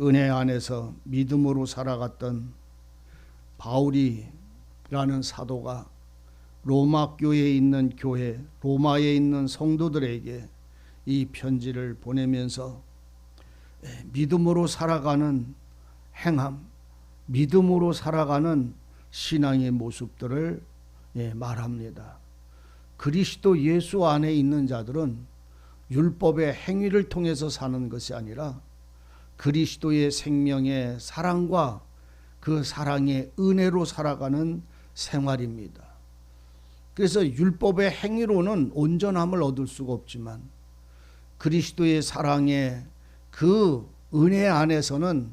은혜 안에서 믿음으로 살아갔던 바울이라는 사도가 로마 교회에 있는 교회, 로마에 있는 성도들에게 이 편지를 보내면서 예, 믿음으로 살아가는 행함, 믿음으로 살아가는 신앙의 모습들을 예, 말합니다. 그리스도 예수 안에 있는 자들은 율법의 행위를 통해서 사는 것이 아니라 그리스도의 생명의 사랑과 그 사랑의 은혜로 살아가는 생활입니다. 그래서 율법의 행위로는 온전함을 얻을 수가 없지만 그리스도의 사랑의 그 은혜 안에서는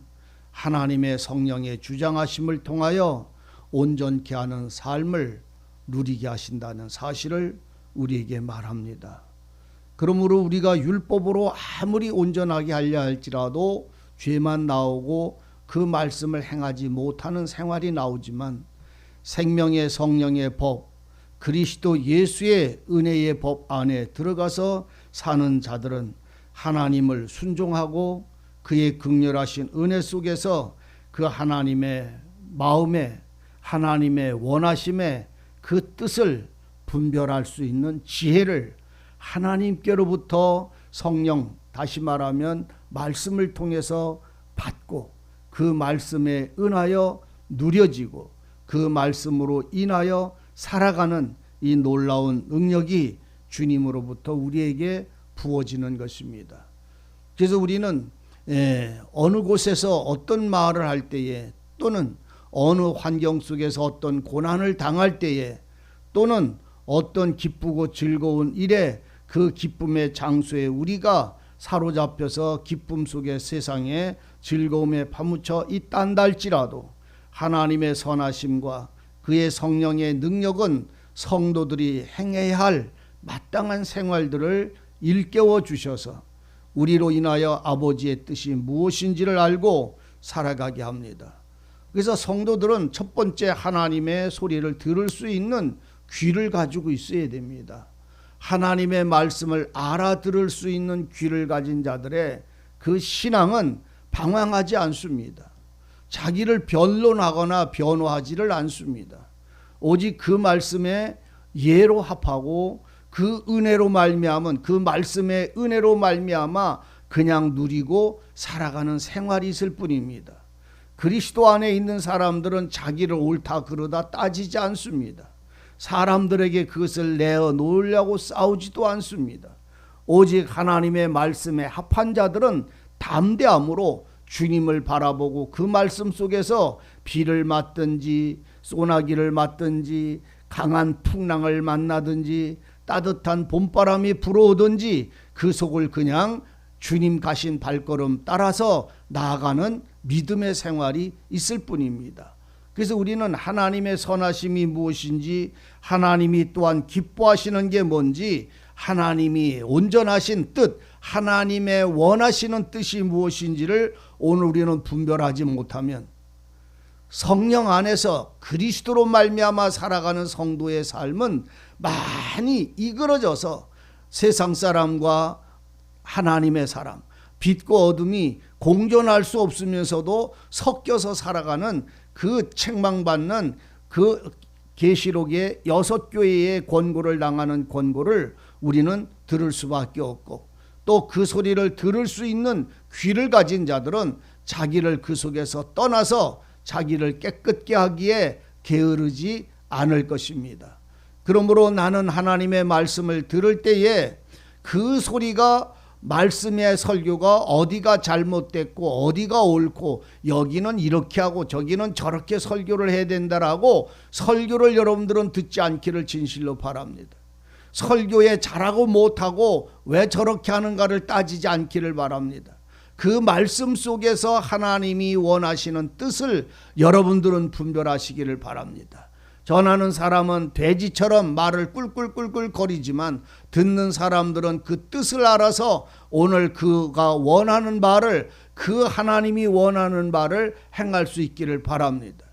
하나님의 성령의 주장하심을 통하여 온전케 하는 삶을 누리게 하신다는 사실을 우리에게 말합니다. 그러므로 우리가 율법으로 아무리 온전하게 하려 할지라도 죄만 나오고 그 말씀을 행하지 못하는 생활이 나오지만 생명의 성령의 법, 그리스도 예수의 은혜의 법 안에 들어가서 사는 자들은 하나님을 순종하고 그의 극렬하신 은혜 속에서 그 하나님의 마음에 하나님의 원하심에 그 뜻을 분별할 수 있는 지혜를 하나님께로부터 성령 다시 말하면 말씀을 통해서 받고 그 말씀에 은하여 누려지고 그 말씀으로 인하여 살아가는 이 놀라운 능력이 주님으로부터 우리에게 부어지는 것입니다. 그래서 우리는 예, 어느 곳에서 어떤 말을 할 때에 또는 어느 환경 속에서 어떤 고난을 당할 때에 또는 어떤 기쁘고 즐거운 일에 그 기쁨의 장소에 우리가 사로잡혀서 기쁨 속의 세상에 즐거움에 파묻혀 있단다 할지라도 하나님의 선하심과 그의 성령의 능력은 성도들이 행해야 할 마땅한 생활들을 일깨워 주셔서 우리로 인하여 아버지의 뜻이 무엇인지를 알고 살아가게 합니다. 그래서 성도들은 첫 번째 하나님의 소리를 들을 수 있는 귀를 가지고 있어야 됩니다. 하나님의 말씀을 알아들을 수 있는 귀를 가진 자들의 그 신앙은 방황하지 않습니다. 자기를 변론하거나 변호하지를 않습니다. 오직 그 말씀에 예로 합하고 그 은혜로 말미암은 그 말씀의 은혜로 말미암아 그냥 누리고 살아가는 생활이 있을 뿐입니다. 그리스도 안에 있는 사람들은 자기를 옳다 그러다 따지지 않습니다. 사람들에게 그것을 내어 놓으려고 싸우지도 않습니다. 오직 하나님의 말씀에 합한 자들은 담대함으로 주님을 바라보고 그 말씀 속에서 비를 맞든지 소나기를 맞든지 강한 풍랑을 만나든지 따뜻한 봄바람이 불어오든지 그 속을 그냥 주님 가신 발걸음 따라서 나아가는 믿음의 생활이 있을 뿐입니다. 그래서 우리는 하나님의 선하심이 무엇인지 하나님이 또한 기뻐하시는 게 뭔지 하나님이 온전하신 뜻 하나님의 원하시는 뜻이 무엇인지를 오늘 우리는 분별하지 못하면 성령 안에서 그리스도로 말미암아 살아가는 성도의 삶은 많이 이그러져서 세상 사람과 하나님의 사람, 빛과 어둠이 공존할 수 없으면서도 섞여서 살아가는 그 책망받는 그 계시록의 여섯 교회의 권고를 당하는 권고를 우리는 들을 수밖에 없고 또 그 소리를 들을 수 있는 귀를 가진 자들은 자기를 그 속에서 떠나서 자기를 깨끗게 하기에 게으르지 않을 것입니다. 그러므로 나는 하나님의 말씀을 들을 때에 그 소리가 말씀의 설교가 어디가 잘못됐고 어디가 옳고 여기는 이렇게 하고 저기는 저렇게 설교를 해야 된다라고 설교를 여러분들은 듣지 않기를 진실로 바랍니다. 설교에 잘하고 못하고 왜 저렇게 하는가를 따지지 않기를 바랍니다. 그 말씀 속에서 하나님이 원하시는 뜻을 여러분들은 분별하시기를 바랍니다. 전하는 사람은 돼지처럼 말을 꿀꿀꿀꿀 거리지만 듣는 사람들은 그 뜻을 알아서 오늘 그가 원하는 말을 그 하나님이 원하는 말을 행할 수 있기를 바랍니다.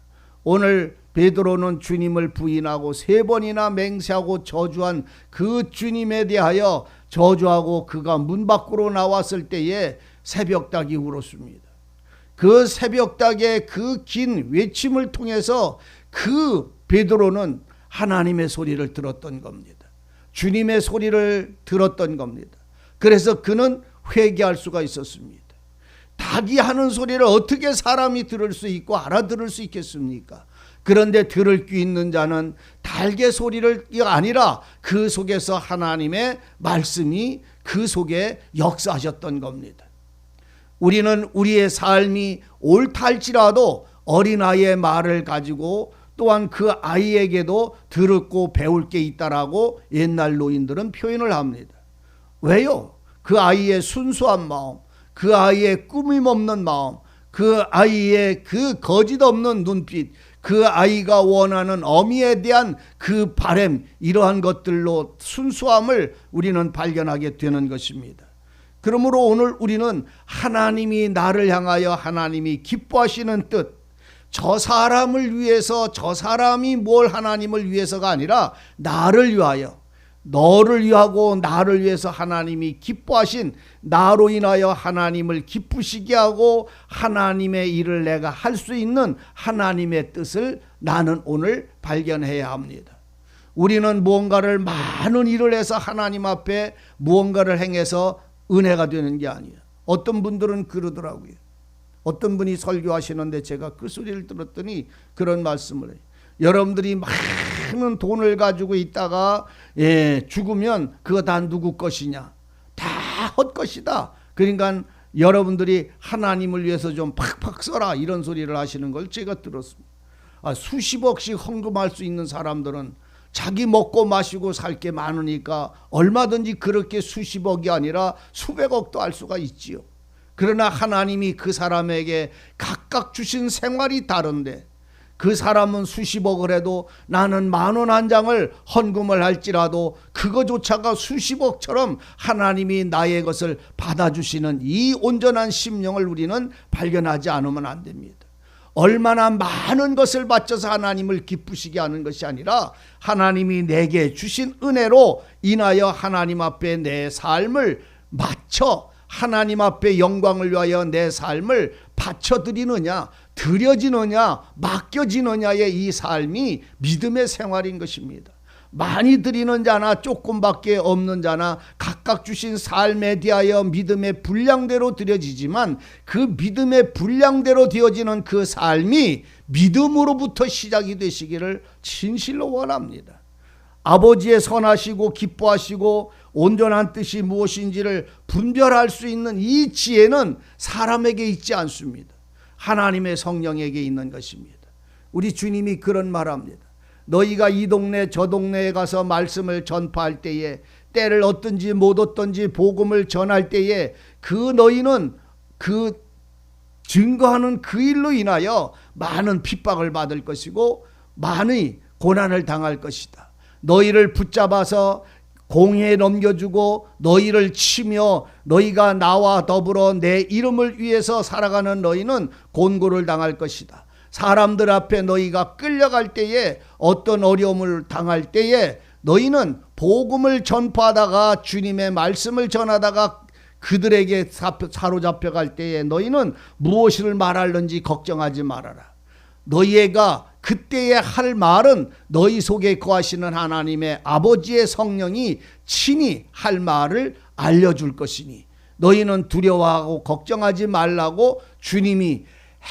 오늘 베드로는 주님을 부인하고 세 번이나 맹세하고 저주한 그 주님에 대하여 저주하고 그가 문 밖으로 나왔을 때에 새벽닭이 울었습니다. 그 새벽닭의 그 긴 외침을 통해서 그 베드로는 하나님의 소리를 들었던 겁니다. 주님의 소리를 들었던 겁니다. 그래서 그는 회개할 수가 있었습니다. 닭이 하는 소리를 어떻게 사람이 들을 수 있고 알아들을 수 있겠습니까? 그런데 들을 귀 있는 자는 달개 소리를 아니라 그 속에서 하나님의 말씀이 그 속에 역사하셨던 겁니다. 우리는 우리의 삶이 옳달지라도 어린아이의 말을 가지고 또한 그 아이에게도 들었고 배울 게 있다라고 옛날 노인들은 표현을 합니다. 왜요? 그 아이의 순수한 마음, 그 아이의 꾸밈 없는 마음, 그 아이의 그 거짓 없는 눈빛, 그 아이가 원하는 어미에 대한 그 바램 이러한 것들로 순수함을 우리는 발견하게 되는 것입니다. 그러므로 오늘 우리는 하나님이 나를 향하여 하나님이 기뻐하시는 뜻, 저 사람을 위해서 저 사람이 뭘 하나님을 위해서가 아니라 나를 위하여 너를 위하고 나를 위해서 하나님이 기뻐하신 나로 인하여 하나님을 기쁘시게 하고 하나님의 일을 내가 할 수 있는 하나님의 뜻을 나는 오늘 발견해야 합니다. 우리는 무언가를 많은 일을 해서 하나님 앞에 무언가를 행해서 은혜가 되는 게 아니에요. 어떤 분들은 그러더라고요. 어떤 분이 설교하시는데 제가 그 소리를 들었더니 그런 말씀을 해요. 여러분들이 많은 돈을 가지고 있다가 예, 죽으면 그거 다 누구 것이냐? 다 헛것이다. 그러니까 여러분들이 하나님을 위해서 좀 팍팍 써라 이런 소리를 하시는 걸 제가 들었습니다. 아, 수십억씩 헌금할 수 있는 사람들은 자기 먹고 마시고 살 게 많으니까 얼마든지 그렇게 수십억이 아니라 수백억도 할 수가 있지요. 그러나 하나님이 그 사람에게 각각 주신 생활이 다른데 그 사람은 수십억을 해도 나는 만 원 한 장을 헌금을 할지라도 그거조차가 수십억처럼 하나님이 나의 것을 받아주시는 이 온전한 심령을 우리는 발견하지 않으면 안 됩니다. 얼마나 많은 것을 바쳐서 하나님을 기쁘시게 하는 것이 아니라 하나님이 내게 주신 은혜로 인하여 하나님 앞에 내 삶을 맞춰 하나님 앞에 영광을 위하여 내 삶을 바쳐드리느냐, 드려지느냐, 맡겨지느냐의 이 삶이 믿음의 생활인 것입니다. 많이 드리는 자나 조금밖에 없는 자나 각각 주신 삶에 대하여 믿음의 분량대로 드려지지만 그 믿음의 분량대로 되어지는 그 삶이 믿음으로부터 시작이 되시기를 진실로 원합니다. 아버지의 선하시고 기뻐하시고 온전한 뜻이 무엇인지를 분별할 수 있는 이 지혜는 사람에게 있지 않습니다. 하나님의 성령에게 있는 것입니다. 우리 주님이 그런 말합니다. 너희가 이 동네 저 동네에 가서 말씀을 전파할 때에 때를 얻든지 못 얻든지 복음을 전할 때에 그 너희는 그 증거하는 그 일로 인하여 많은 핍박을 받을 것이고 많이 고난을 당할 것이다. 너희를 붙잡아서 공회에 넘겨주고 너희를 치며 너희가 나와 더불어 내 이름을 위해서 살아가는 너희는 곤고를 당할 것이다. 사람들 앞에 너희가 끌려갈 때에 어떤 어려움을 당할 때에 너희는 복음을 전파하다가 주님의 말씀을 전하다가 그들에게 사로잡혀 갈 때에 너희는 무엇을 말할는지 걱정하지 말아라. 너희가 그때에 할 말은 너희 속에 거하시는 하나님의 아버지의 성령이 친히 할 말을 알려줄 것이니 너희는 두려워하고 걱정하지 말라고 주님이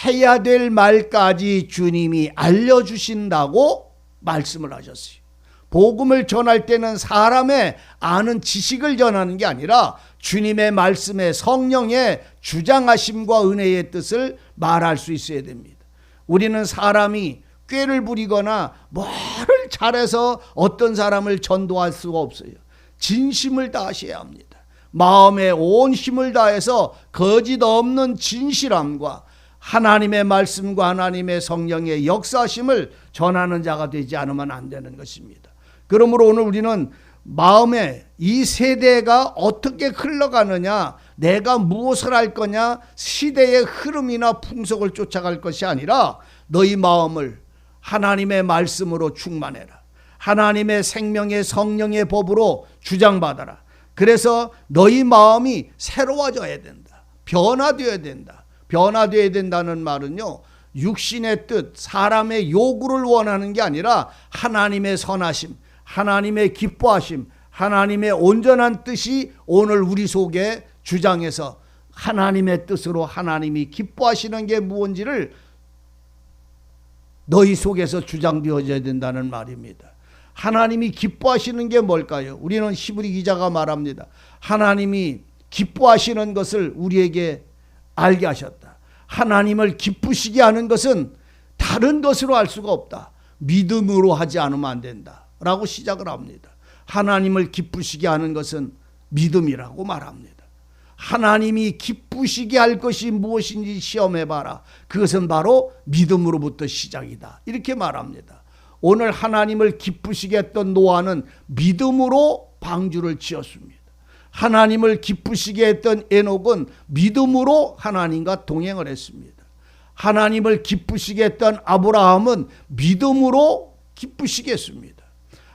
해야 될 말까지 주님이 알려주신다고 말씀을 하셨어요. 복음을 전할 때는 사람의 아는 지식을 전하는 게 아니라 주님의 말씀에 성령의 주장하심과 은혜의 뜻을 말할 수 있어야 됩니다. 우리는 사람이 꾀를 부리거나 뭐를 잘해서 어떤 사람을 전도할 수가 없어요. 진심을 다하셔야 합니다. 마음에 온 힘을 다해서 거짓 없는 진실함과 하나님의 말씀과 하나님의 성령의 역사심을 전하는 자가 되지 않으면 안 되는 것입니다. 그러므로 오늘 우리는 마음에 이 세대가 어떻게 흘러가느냐, 내가 무엇을 할 거냐, 시대의 흐름이나 풍속을 쫓아갈 것이 아니라 너희 마음을 하나님의 말씀으로 충만해라. 하나님의 생명의 성령의 법으로 주장받아라. 그래서 너희 마음이 새로워져야 된다. 변화되어야 된다. 변화되어야 된다는 말은요. 육신의 뜻, 사람의 요구를 원하는 게 아니라 하나님의 선하심, 하나님의 기뻐하심, 하나님의 온전한 뜻이 오늘 우리 속에 주장해서 하나님의 뜻으로 하나님이 기뻐하시는 게 무엇인지를 너희 속에서 주장되어져야 된다는 말입니다. 하나님이 기뻐하시는 게 뭘까요? 우리는 히브리 기자가 말합니다. 하나님이 기뻐하시는 것을 우리에게 알게 하셨다. 하나님을 기쁘시게 하는 것은 다른 것으로 알 수가 없다. 믿음으로 하지 않으면 안 된다. 라고 시작을 합니다. 하나님을 기쁘시게 하는 것은 믿음이라고 말합니다. 하나님이 기쁘시게 할 것이 무엇인지 시험해 봐라. 그것은 바로 믿음으로부터 시작이다. 이렇게 말합니다. 오늘 하나님을 기쁘시게 했던 노아는 믿음으로 방주를 지었습니다. 하나님을 기쁘시게 했던 에녹은 믿음으로 하나님과 동행을 했습니다. 하나님을 기쁘시게 했던 아브라함은 믿음으로 기쁘시게 했습니다.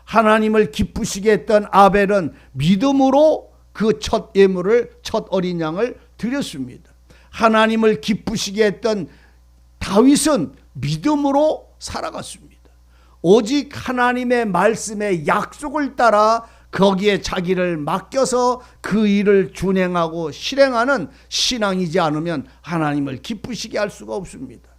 하나님을 기쁘시게 했던 아벨은 믿음으로 그 첫 예물을 첫 어린 양을 드렸습니다. 하나님을 기쁘시게 했던 다윗은 믿음으로 살아갔습니다. 오직 하나님의 말씀의 약속을 따라 거기에 자기를 맡겨서 그 일을 준행하고 실행하는 신앙이지 않으면 하나님을 기쁘시게 할 수가 없습니다.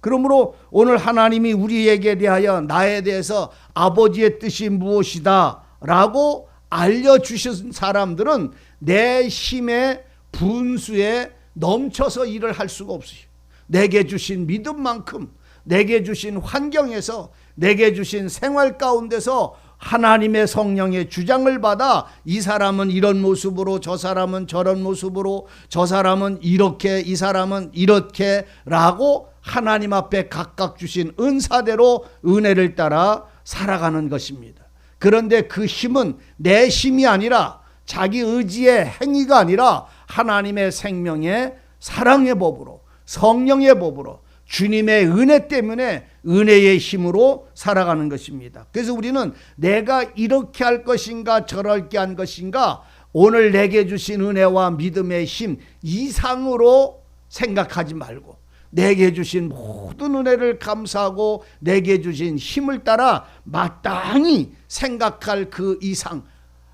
그러므로 오늘 하나님이 우리에게 대하여 나에 대해서 아버지의 뜻이 무엇이다 라고 알려주신 사람들은 내 힘의 분수에 넘쳐서 일을 할 수가 없어요. 내게 주신 믿음만큼 내게 주신 환경에서 내게 주신 생활 가운데서 하나님의 성령의 주장을 받아 이 사람은 이런 모습으로 저 사람은 저런 모습으로 저 사람은 이렇게 이 사람은 이렇게 라고 하나님 앞에 각각 주신 은사대로 은혜를 따라 살아가는 것입니다. 그런데 그 힘은 내 힘이 아니라 자기 의지의 행위가 아니라 하나님의 생명의 사랑의 법으로 성령의 법으로 주님의 은혜 때문에 은혜의 힘으로 살아가는 것입니다. 그래서 우리는 내가 이렇게 할 것인가 저렇게 한 것인가 오늘 내게 주신 은혜와 믿음의 힘 이상으로 생각하지 말고 내게 주신 모든 은혜를 감사하고 내게 주신 힘을 따라 마땅히 생각할 그 이상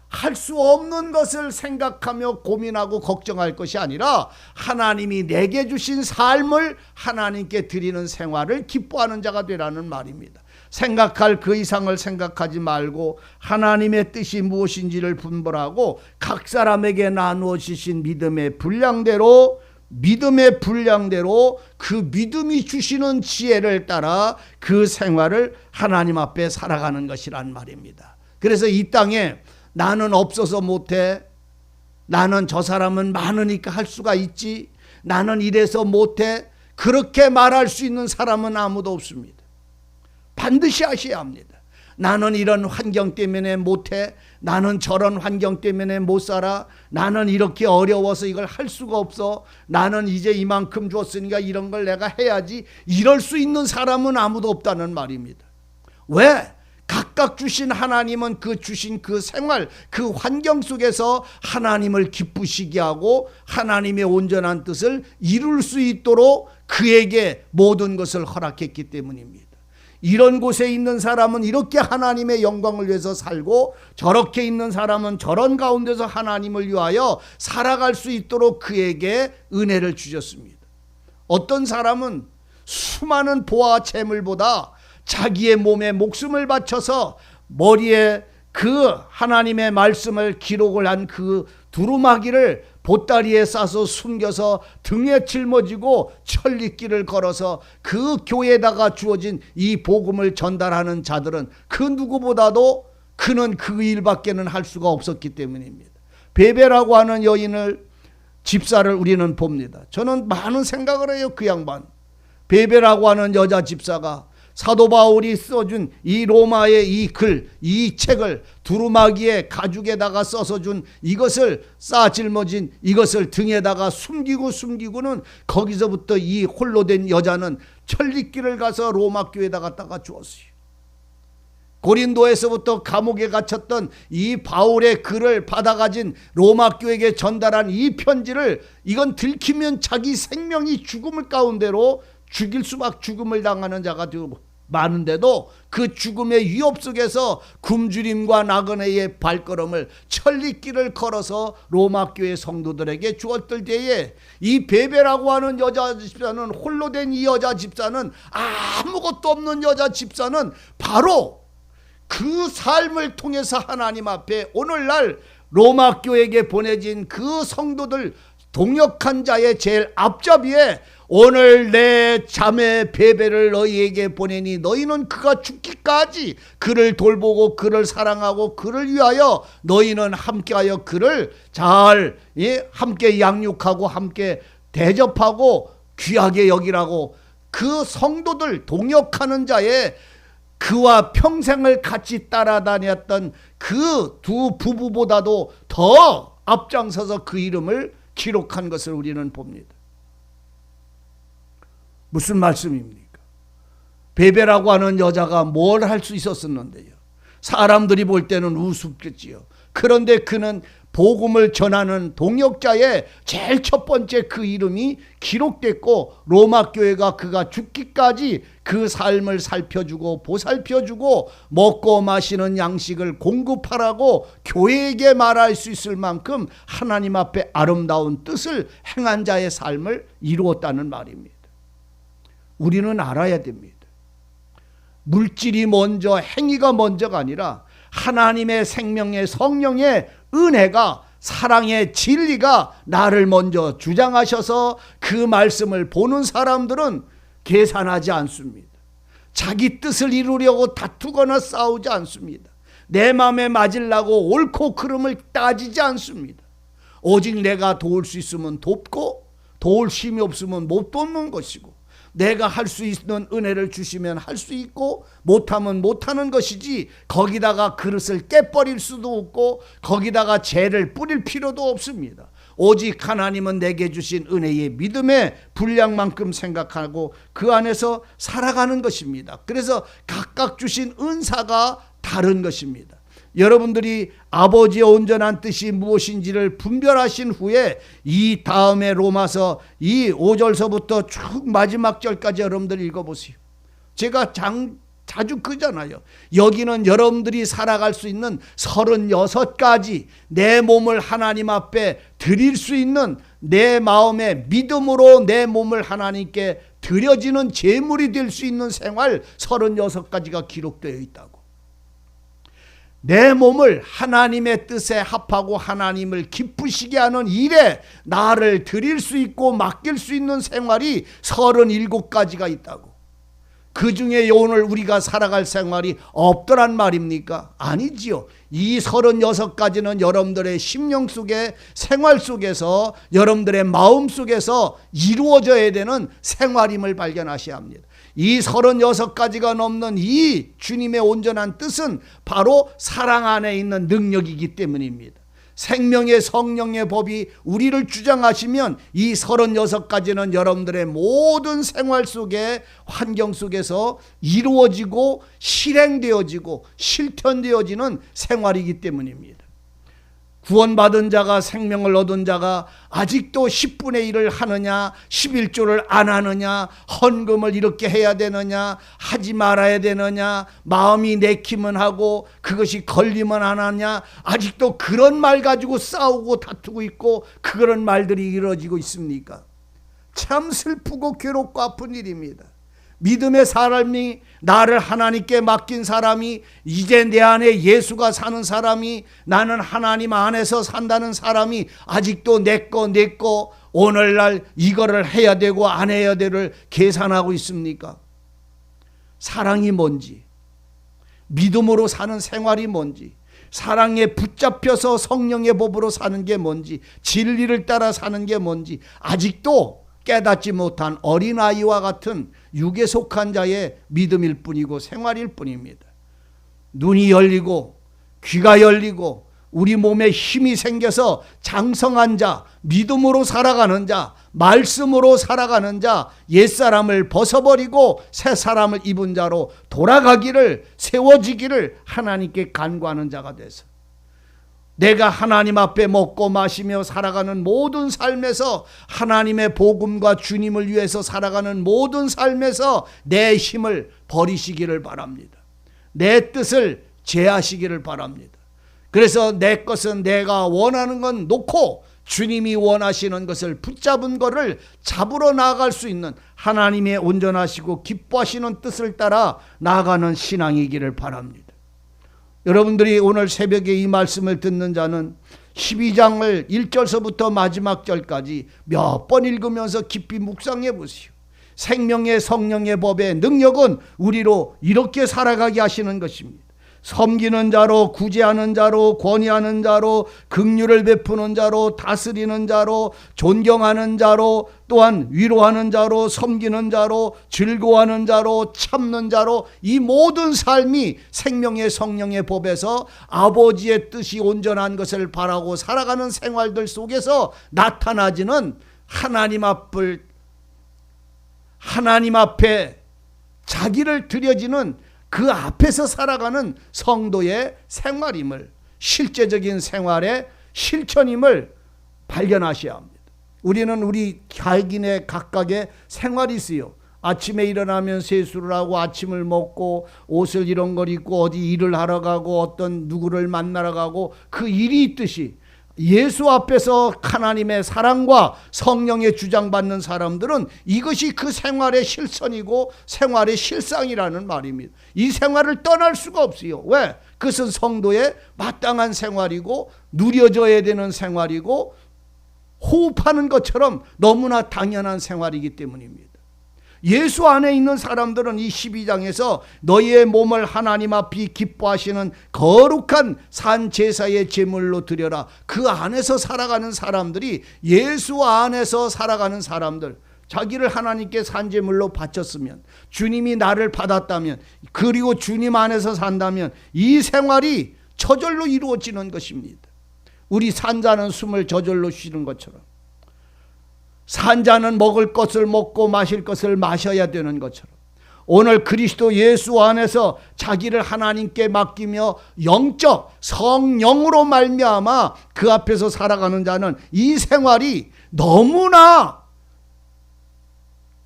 할 수 없는 것을 생각하며 고민하고 걱정할 것이 아니라 하나님이 내게 주신 삶을 하나님께 드리는 생활을 기뻐하는 자가 되라는 말입니다. 생각할 그 이상을 생각하지 말고 하나님의 뜻이 무엇인지를 분별하고 각 사람에게 나누어 주신 믿음의 분량대로 믿음의 분량대로 그 믿음이 주시는 지혜를 따라 그 생활을 하나님 앞에 살아가는 것이란 말입니다. 그래서 이 땅에 나는 없어서 못해. 나는 저 사람은 많으니까 할 수가 있지. 나는 이래서 못해. 그렇게 말할 수 있는 사람은 아무도 없습니다. 반드시 하셔야 합니다. 나는 이런 환경 때문에 못해. 나는 저런 환경 때문에 못 살아. 나는 이렇게 어려워서 이걸 할 수가 없어. 나는 이제 이만큼 줬으니까 이런 걸 내가 해야지. 이럴 수 있는 사람은 아무도 없다는 말입니다. 왜? 각각 주신 하나님은 그 주신 그 생활, 그 환경 속에서 하나님을 기쁘시게 하고 하나님의 온전한 뜻을 이룰 수 있도록 그에게 모든 것을 허락했기 때문입니다. 이런 곳에 있는 사람은 이렇게 하나님의 영광을 위해서 살고 저렇게 있는 사람은 저런 가운데서 하나님을 위하여 살아갈 수 있도록 그에게 은혜를 주셨습니다. 어떤 사람은 수많은 보아 재물보다 자기의 몸에 목숨을 바쳐서 머리에 그 하나님의 말씀을 기록을 한 그 두루마기를 보따리에 싸서 숨겨서 등에 짊어지고 천리길을 걸어서 그 교회에다가 주어진 이 복음을 전달하는 자들은 그 누구보다도 그는 그 일밖에는 할 수가 없었기 때문입니다. 베베라고 하는 여인을 집사를 우리는 봅니다. 저는 많은 생각을 해요. 그 양반. 베베라고 하는 여자 집사가 사도 바울이 써준 이 로마의 이 글, 이 책을 두루마기에 가죽에다가 써서 준 이것을 싸 짊어진 이것을 등에다가 숨기고 숨기고는 거기서부터 이 홀로 된 여자는 천리길을 가서 로마 교회에다 갖다가 주었어요. 고린도에서부터 감옥에 갇혔던 이 바울의 글을 받아가진 로마 교회에게 전달한 이 편지를 이건 들키면 자기 생명이 죽음을 가운데로 죽일 수밖 죽음을 당하는 자가 되고 많은데도 그 죽음의 위협 속에서 굶주림과 나그네의 발걸음을 천리길을 걸어서 로마 교회 성도들에게 주었을 때에 이 베베라고 하는 여자 집사는 홀로 된 이 여자 집사는 아무것도 없는 여자 집사는 바로 그 삶을 통해서 하나님 앞에 오늘날 로마 교회에게 보내진 그 성도들 동역한 자의 제일 앞잡이에 오늘 내 자매 베베를 너희에게 보내니 너희는 그가 죽기까지 그를 돌보고 그를 사랑하고 그를 위하여 너희는 함께하여 그를 잘 예, 함께 양육하고 함께 대접하고 귀하게 여기라고 그 성도들 동역하는 자의 그와 평생을 같이 따라다녔던 그 두 부부보다도 더 앞장서서 그 이름을 기록한 것을 우리는 봅니다. 무슨 말씀입니까? 베베라고 하는 여자가 뭘 할 수 있었었는데요. 사람들이 볼 때는 우습겠지요. 그런데 그는 복음을 전하는 동역자의 제일 첫 번째 그 이름이 기록됐고 로마 교회가 그가 죽기까지 그 삶을 살펴주고 보살펴주고 먹고 마시는 양식을 공급하라고 교회에게 말할 수 있을 만큼 하나님 앞에 아름다운 뜻을 행한 자의 삶을 이루었다는 말입니다. 우리는 알아야 됩니다. 물질이 먼저 행위가 먼저가 아니라 하나님의 생명의 성령의 은혜가 사랑의 진리가 나를 먼저 주장하셔서 그 말씀을 보는 사람들은 계산하지 않습니다. 자기 뜻을 이루려고 다투거나 싸우지 않습니다. 내 마음에 맞으려고 옳고 그름을 따지지 않습니다. 오직 내가 도울 수 있으면 돕고 도울 힘이 없으면 못 돕는 것이고 내가 할 수 있는 은혜를 주시면 할 수 있고 못하면 못하는 것이지 거기다가 그릇을 깨버릴 수도 없고 거기다가 죄를 뿌릴 필요도 없습니다. 오직 하나님은 내게 주신 은혜의 믿음의 분량만큼 생각하고 그 안에서 살아가는 것입니다. 그래서 각각 주신 은사가 다른 것입니다. 여러분들이 아버지의 온전한 뜻이 무엇인지를 분별하신 후에 이 다음에 로마서 이 5절서부터 쭉 마지막 절까지 여러분들 읽어보세요. 제가 장, 자주 그잖아요. 여기는 여러분들이 살아갈 수 있는 36가지 내 몸을 하나님 앞에 드릴 수 있는 내 마음의 믿음으로 내 몸을 하나님께 드려지는 제물이 될 수 있는 생활 36가지가 기록되어 있다고. 내 몸을 하나님의 뜻에 합하고 하나님을 기쁘시게 하는 일에 나를 드릴 수 있고 맡길 수 있는 생활이 37가지가 있다고. 그 중에 오늘 우리가 살아갈 생활이 없더란 말입니까? 아니지요. 이 36가지는 여러분들의 심령 속에 생활 속에서 여러분들의 마음 속에서 이루어져야 되는 생활임을 발견하셔야 합니다. 이 36가지가 넘는 이 주님의 온전한 뜻은 바로 사랑 안에 있는 능력이기 때문입니다. 생명의 성령의 법이 우리를 주장하시면 이 36가지는 여러분들의 모든 생활 속에 환경 속에서 이루어지고 실행되어지고 실현되어지는 생활이기 때문입니다. 구원받은 자가 생명을 얻은 자가 아직도 10분의 1을 하느냐 11조를 안 하느냐 헌금을 이렇게 해야 되느냐 하지 말아야 되느냐 마음이 내키면 하고 그것이 걸리면 안 하냐 아직도 그런 말 가지고 싸우고 다투고 있고 그런 말들이 이루어지고 있습니까? 참 슬프고 괴롭고 아픈 일입니다. 믿음의 사람이 나를 하나님께 맡긴 사람이 이제 내 안에 예수가 사는 사람이 나는 하나님 안에서 산다는 사람이 아직도 내 거 내 거 오늘날 이거를 해야 되고 안 해야 되를 계산하고 있습니까? 사랑이 뭔지 믿음으로 사는 생활이 뭔지 사랑에 붙잡혀서 성령의 법으로 사는 게 뭔지 진리를 따라 사는 게 뭔지 아직도 깨닫지 못한 어린아이와 같은 육에 속한 자의 믿음일 뿐이고 생활일 뿐입니다. 눈이 열리고 귀가 열리고 우리 몸에 힘이 생겨서 장성한 자, 믿음으로 살아가는 자, 말씀으로 살아가는 자, 옛사람을 벗어버리고 새 사람을 입은 자로 돌아가기를 세워지기를 하나님께 간구하는 자가 돼서 내가 하나님 앞에 먹고 마시며 살아가는 모든 삶에서 하나님의 복음과 주님을 위해서 살아가는 모든 삶에서 내 힘을 버리시기를 바랍니다. 내 뜻을 제하시기를 바랍니다. 그래서 내 것은 내가 원하는 건 놓고 주님이 원하시는 것을 붙잡은 것을 잡으러 나아갈 수 있는 하나님의 온전하시고 기뻐하시는 뜻을 따라 나아가는 신앙이기를 바랍니다. 여러분들이 오늘 새벽에 이 말씀을 듣는 자는 12장을 1절서부터 마지막 절까지 몇 번 읽으면서 깊이 묵상해 보시오. 생명의 성령의 법의 능력은 우리로 이렇게 살아가게 하시는 것입니다. 섬기는 자로 구제하는 자로 권위하는 자로 긍휼을 베푸는 자로 다스리는 자로 존경하는 자로 또한 위로하는 자로 섬기는 자로 즐거워하는 자로 참는 자로 이 모든 삶이 생명의 성령의 법에서 아버지의 뜻이 온전한 것을 바라고 살아가는 생활들 속에서 나타나지는 하나님 앞을 하나님 앞에 자기를 드려지는 그 앞에서 살아가는 성도의 생활임을 실제적인 생활의 실천임을 발견하셔야 합니다. 우리는 우리 자기네 각각의 생활이 있어요. 아침에 일어나면 세수를 하고 아침을 먹고 옷을 이런 걸 입고 어디 일을 하러 가고 어떤 누구를 만나러 가고 그 일이 있듯이 예수 앞에서 하나님의 사랑과 성령의 주장받는 사람들은 이것이 그 생활의 실선이고 생활의 실상이라는 말입니다. 이 생활을 떠날 수가 없어요. 왜? 그것은 성도의 마땅한 생활이고 누려져야 되는 생활이고 호흡하는 것처럼 너무나 당연한 생활이기 때문입니다. 예수 안에 있는 사람들은 이 12장에서 너희의 몸을 하나님 앞이 기뻐하시는 거룩한 산 제사의 제물로 드려라. 그 안에서 살아가는 사람들이 예수 안에서 살아가는 사람들 자기를 하나님께 산제물로 바쳤으면 주님이 나를 받았다면 그리고 주님 안에서 산다면 이 생활이 저절로 이루어지는 것입니다. 우리 산자는 숨을 저절로 쉬는 것처럼 산자는 먹을 것을 먹고 마실 것을 마셔야 되는 것처럼 오늘 그리스도 예수 안에서 자기를 하나님께 맡기며 영적 성령으로 말미암아 그 앞에서 살아가는 자는 이 생활이 너무나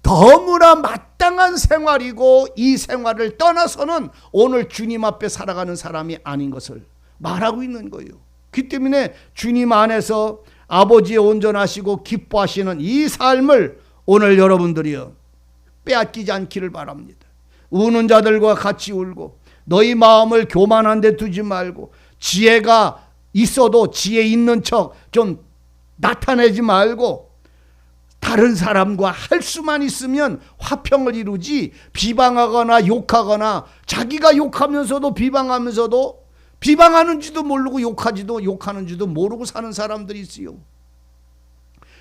너무나 마땅한 생활이고 이 생활을 떠나서는 오늘 주님 앞에 살아가는 사람이 아닌 것을 말하고 있는 거예요. 그 때문에 주님 안에서 아버지의 온전하시고 기뻐하시는 이 삶을 오늘 여러분들이요 빼앗기지 않기를 바랍니다. 우는 자들과 같이 울고 너희 마음을 교만한 데 두지 말고 지혜가 있어도 지혜 있는 척 좀 나타내지 말고 다른 사람과 할 수만 있으면 화평을 이루지 비방하거나 욕하거나 자기가 욕하면서도 비방하면서도 비방하는지도 모르고 욕하지도 욕하는지도 모르고 사는 사람들이 있어요.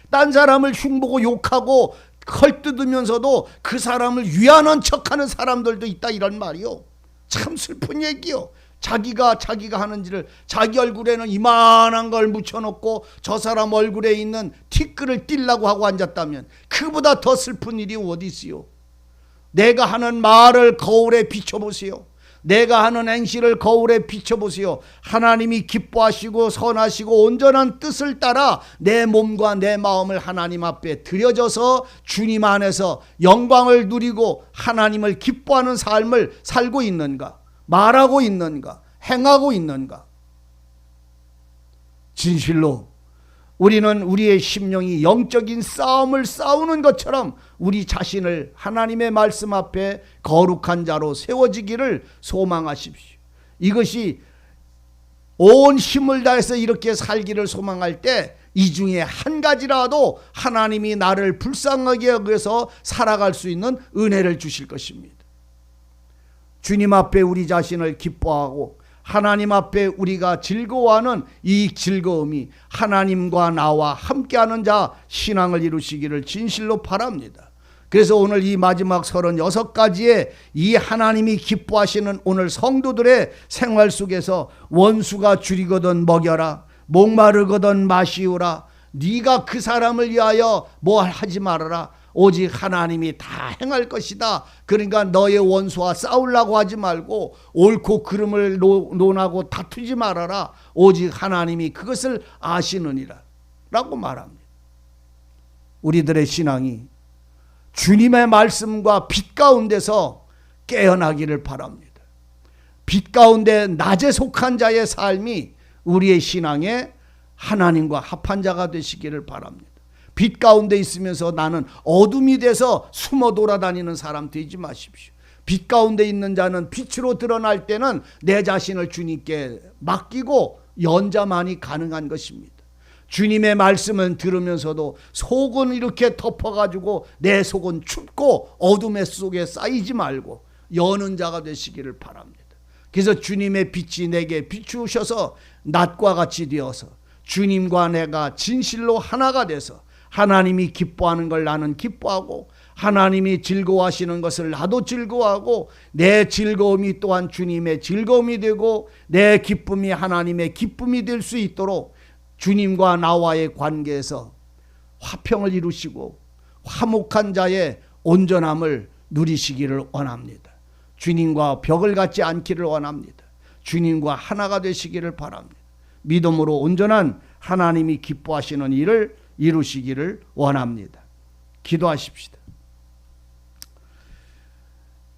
딴 사람을 흉보고 욕하고 헐뜯으면서도 그 사람을 위하는 척하는 사람들도 있다 이런 말이요. 참 슬픈 얘기요. 자기가 자기가 하는지를 자기 얼굴에는 이만한 걸 묻혀놓고 저 사람 얼굴에 있는 티끌을 띠려고 하고 앉았다면 그보다 더 슬픈 일이 어디 있어요? 내가 하는 말을 거울에 비춰보세요. 내가 하는 행실을 거울에 비춰보세요. 하나님이 기뻐하시고 선하시고 온전한 뜻을 따라 내 몸과 내 마음을 하나님 앞에 들여져서 주님 안에서 영광을 누리고 하나님을 기뻐하는 삶을 살고 있는가? 말하고 있는가? 행하고 있는가? 진실로 우리는 우리의 심령이 영적인 싸움을 싸우는 것처럼 우리 자신을 하나님의 말씀 앞에 거룩한 자로 세워지기를 소망하십시오. 이것이 온 힘을 다해서 이렇게 살기를 소망할 때 이 중에 한 가지라도 하나님이 나를 불쌍하게 여겨서 살아갈 수 있는 은혜를 주실 것입니다. 주님 앞에 우리 자신을 기뻐하고 하나님 앞에 우리가 즐거워하는 이 즐거움이 하나님과 나와 함께하는 자 신앙을 이루시기를 진실로 바랍니다. 그래서 오늘 이 마지막 36가지의 이 하나님이 기뻐하시는 오늘 성도들의 생활 속에서 원수가 줄이거든 먹여라 목마르거든 마시우라 네가 그 사람을 위하여 뭐 하지 말아라 오직 하나님이 다 행할 것이다. 그러니까 너의 원수와 싸우려고 하지 말고 옳고 그름을 노- 논하고 다투지 말아라. 오직 하나님이 그것을 아시느니라. 라고 말합니다. 우리들의 신앙이 주님의 말씀과 빛 가운데서 깨어나기를 바랍니다. 빛 가운데 낮에 속한 자의 삶이 우리의 신앙의 하나님과 합한 자가 되시기를 바랍니다. 빛 가운데 있으면서 나는 어둠이 돼서 숨어 돌아다니는 사람 되지 마십시오. 빛 가운데 있는 자는 빛으로 드러날 때는 내 자신을 주님께 맡기고 연자만이 가능한 것입니다. 주님의 말씀은 들으면서도 속은 이렇게 덮어가지고 내 속은 춥고 어둠의 속에 쌓이지 말고 여는 자가 되시기를 바랍니다. 그래서 주님의 빛이 내게 비추셔서 낮과 같이 되어서 주님과 내가 진실로 하나가 돼서 하나님이 기뻐하는 걸 나는 기뻐하고 하나님이 즐거워하시는 것을 나도 즐거워하고 내 즐거움이 또한 주님의 즐거움이 되고 내 기쁨이 하나님의 기쁨이 될 수 있도록 주님과 나와의 관계에서 화평을 이루시고 화목한 자의 온전함을 누리시기를 원합니다. 주님과 벽을 갖지 않기를 원합니다. 주님과 하나가 되시기를 바랍니다. 믿음으로 온전한 하나님이 기뻐하시는 일을 이루시기를 원합니다. 기도하십시다.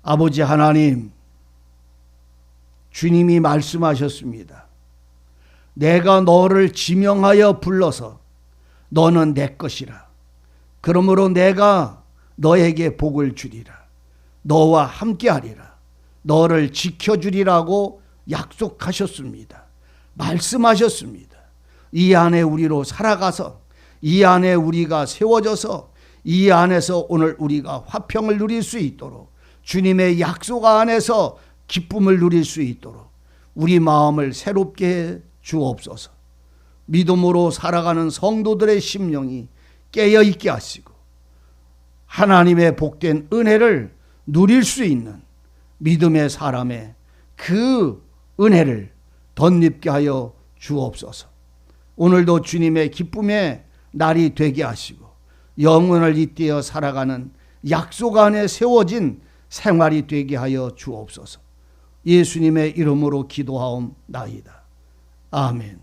아버지 하나님, 주님이 말씀하셨습니다. 내가 너를 지명하여 불러서 너는 내 것이라. 그러므로 내가 너에게 복을 주리라. 너와 함께하리라. 너를 지켜주리라고 약속하셨습니다. 말씀하셨습니다. 이 안에 우리로 살아가서 이 안에 우리가 세워져서 이 안에서 오늘 우리가 화평을 누릴 수 있도록 주님의 약속 안에서 기쁨을 누릴 수 있도록 우리 마음을 새롭게 해 주옵소서. 믿음으로 살아가는 성도들의 심령이 깨어 있게 하시고 하나님의 복된 은혜를 누릴 수 있는 믿음의 사람의 그 은혜를 덧입게 하여 주옵소서. 오늘도 주님의 기쁨의 날이 되게 하시고 영원을 잇대어 살아가는 약속 안에 세워진 생활이 되게 하여 주옵소서. 예수님의 이름으로 기도하옵나이다. 아멘.